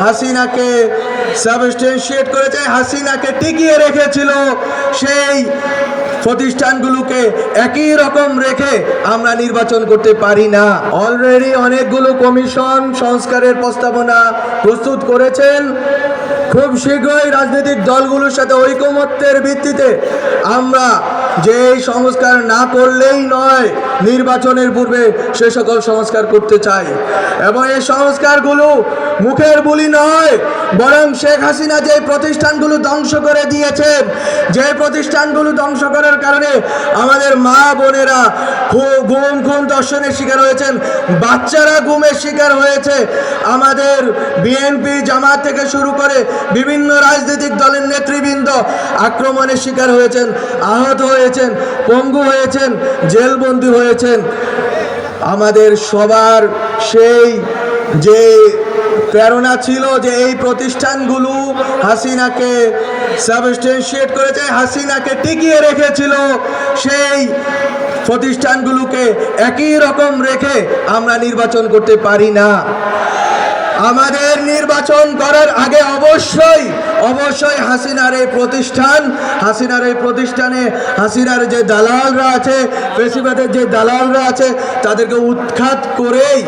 হাসিনাকে সাবস্টেন্সিয়েট করেছে, হাসিনাকে টিকিয়ে রেখেছিল। সেই প্রতিষ্ঠানগুলোকে একই রকম রেখে আমরা নির্বাচন করতে পারি না। অলরেডি অনেকগুলো কমিশন সংস্কারের প্রস্তাবনা প্রস্তুত করেছেন। খুব শীঘ্রই রাজনৈতিক দলগুলোর সাথে ঐকমত্যের ভিত্তিতে আমরা যে সংস্কার না করলেই নয়, নির্বাচনের পূর্বে সে সকল সংস্কার করতে চাই। এবং এই সংস্কারগুলো মুখের বুলি নয়, বরং শেখ হাসিনা যে প্রতিষ্ঠানগুলো ধ্বংস করে দিয়েছেন যে প্রতিষ্ঠানগুলো ধ্বংস করার কারণে আমাদের মা বোনেরা দর্শনের শিকার হয়েছেন, বাচ্চারা শিকার হয়েছে। আমাদের বিএনপি জামাত থেকে শুরু করে বিভিন্ন রাজনৈতিক দলের নেতৃবৃন্দ আক্রমণের শিকার হয়েছেন, আহত হয়েছেন, পঙ্গু হয়েছেন, জেলবন্দি হয়েছেন। আমাদের সবার সেই যে প্রেরণা ছিল যে এই প্রতিষ্ঠানগুলো হাসিনাকে সাবস্টেন্সিয়েট করেছে, হাসিনাকে টিকিয়ে রেখেছিল। সেই প্রতিষ্ঠানগুলোকে একই রকম রেখে আমরা নির্বাচন করতে পারি না। আমাদের নির্বাচন করার আগে অবশ্যই হাসিনার এই প্রতিষ্ঠান, হাসিনার এই প্রতিষ্ঠানে হাসিনার যে দালালরা আছে পেশিবাদের যে দালালরা আছে, তাদেরকে উৎখাত করেই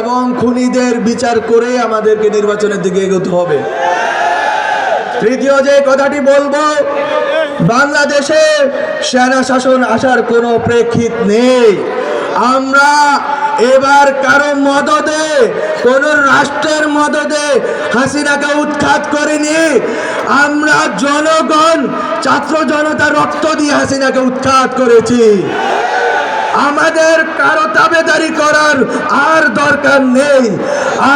এবং খুনিদের বিচার করেই আমাদেরকে নির্বাচনের দিকে এগোতে হবে। তৃতীয় যে কথাটি বলব, বাংলাদেশে সেনা শাসন আসার কোনো প্রেক্ষিত নেই। আমরা এবার কারও মদদে, কোন রাষ্ট্রের মদদে হাসিনাকে উৎখাত করেনি। আমরা জনগণ, ছাত্র জনতা রক্ত দিয়ে হাসিনাকে উৎখাত করেছি। আমাদের কারও তাবেদারি করার আর দরকার নেই।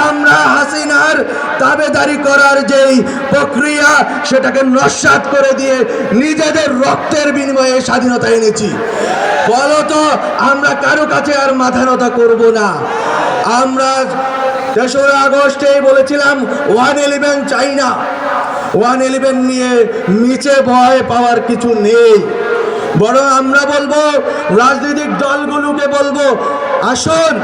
আমরা হাসিনার তাবেদারি করার যেই প্রক্রিয়া, সেটাকে নস্বাত করে দিয়ে নিজেদের রক্তের বিনিময়ে স্বাধীনতা এনেছি। ফলত আমরা কারও কাছে আর মাথা নত করব না। আমরা তেসরা আগস্টেই বলেছিলাম, ওয়ান ইলেভেন চাই না। ওয়ান ইলেভেন নিয়ে নিচে ভয় পাওয়ার কিছু নেই। বরং আমরা বলব, রাজনৈতিক দলগুলোকে বলব, আসুন,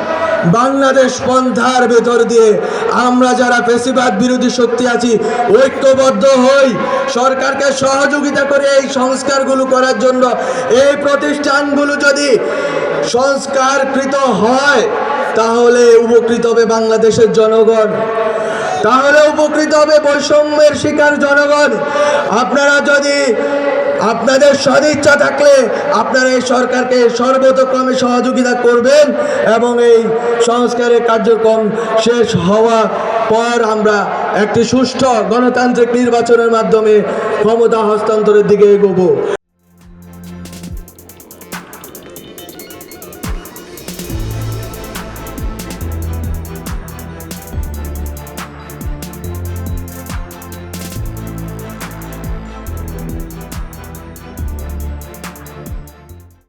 বাংলাদেশ পন্থার ভেতর দিয়ে আমরা যারা পেশিবাদ বিরোধী শক্তি আছি, ঐক্যবদ্ধ হই, সরকারকে সহযোগিতা করে এই সংস্কারগুলো করার জন্য। এই প্রতিষ্ঠানগুলো যদি সংস্কারকৃত হয়, তাহলে উপকৃত হবে বাংলাদেশের জনগণ। তাহলে উপকৃত হবে বৈষম্যের শিকার জনগণ। আপনারা যদি আপনাদের সদিচ্ছা থাকলে আপনারা এই সরকারকে সর্বতক্রমে সহযোগিতা করবেন এবং এই সংস্কারের কার্যক্রম শেষ হওয়া পর আমরা একটি সুষ্ঠু গণতান্ত্রিক নির্বাচনের মাধ্যমে ক্ষমতা হস্তান্তরের দিকে এগোবো।